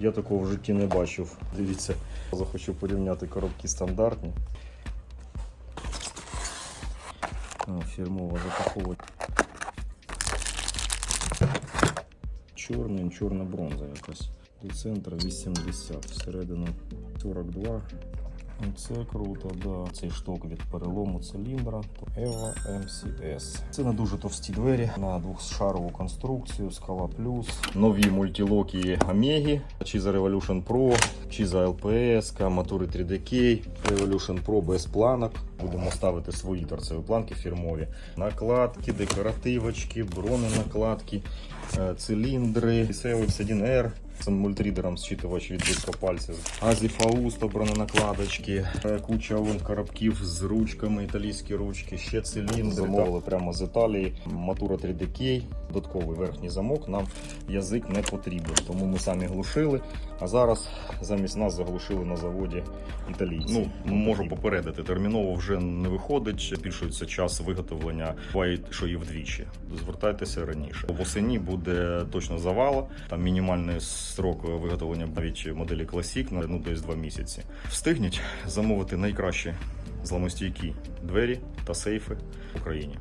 Я такого в житті не бачив. Дивіться, захочу порівняти коробки стандартні. Фірмова запаковка. Чорний, чорна бронза якась. До центру 80, всередину 42. Це круто, да. Цей шток від перелому циліндра. Eva MCS. Це не дуже товсті двері на двохшарову конструкцію, скала плюс. Нові мультилоки Омеги, Chiza Revolution Pro, Chiza LPS, Мотори 3DK, Revolution Pro без планок. Будемо ставити свої торцеві планки фірмові. Накладки, декоративочки, броненакладки, циліндри, Cellix 1R. З мультрідером зчитувач відбитка пальців. Азі Фаусто, броненакладочки, е, куча вон коробків з ручками, італійські ручки, ще циліндри. Замовили прямо з Італії. Матура 3DK, додатковий верхній замок. Нам язик не потрібен, тому ми самі глушили. А зараз замість нас заглушили на заводі італійці. Ну, можу попередити, терміново вже не виходить. Збільшується час виготовлення, буває, що і вдвічі. Звертайтеся раніше. Восені буде точно завала. Там мінімальний строк виготовлення навіть моделі Classic на ну десь два місяці. Встигніть замовити найкращі зламостійкі двері та сейфи в Україні.